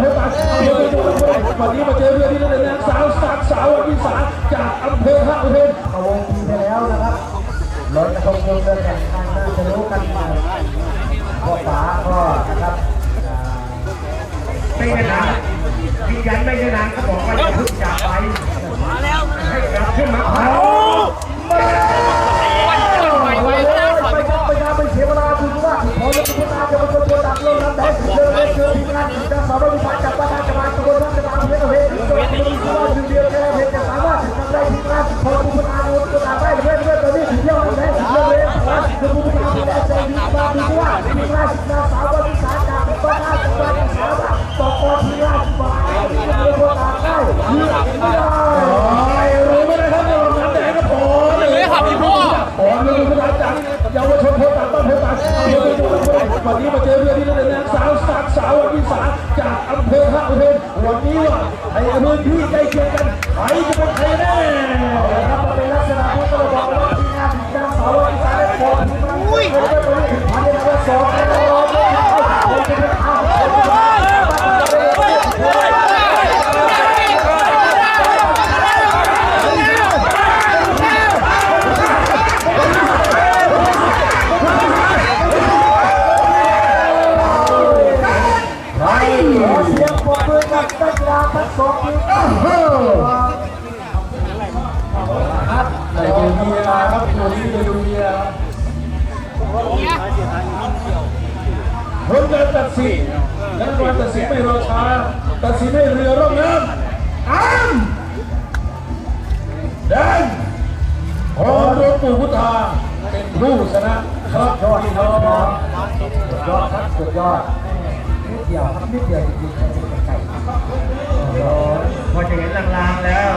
ให้ปากเเภอวันนี้มาเจอเพื่อนที่นั่นเลยนะสาวสักสาววิสาจากอำเภอห้าอุเทนเอาวงทีไปแล้วนะครับรถกระทงยนต์เดินแข่งขันจะรู้กันไปก็ฝาก็นะครับไม่ชนะพี่ยันไม่ได้นะครับอกว่าจะพึ่งจากไปให้กลับขึ้นมาเขา ว่าทีมงานาสาววิชาจากประธานจังหวัดสาวต่อต่อทีมงานฝ่าวตามได้เลือกไม่ได้รู้ไหมนะครับน้ำแดงก็พอเลยเลยครับพี่พ่อขอเงินพลังจากเยาวชนโพต่างบ้านโพต่างอำเภอจุฬาภรณ์วันนี้มาเจอเรือที่นั่นนางสาวสักสาววันที่สาจากอำเภอพระอุเทนวันนี้ว่าให้อำเภอที่ใกล้เคียงกันใครจะเป็นใครแน่ครับเป็น นักกีฬาทั้งสองทีมครับในเบลเยียครับตัวนี้เดียผลการตัดสินและการตัดสินไม่รอช้าตัดสินให้เรือร่องน้ำอ้ามแดงพอโดนปู่พุทธาเป็นผู้ชนะครับยอดครับยอดครับสุดยอดนิดเดียวครับนิดเดียวจริงๆ พอจะเห็นลางๆแล้ว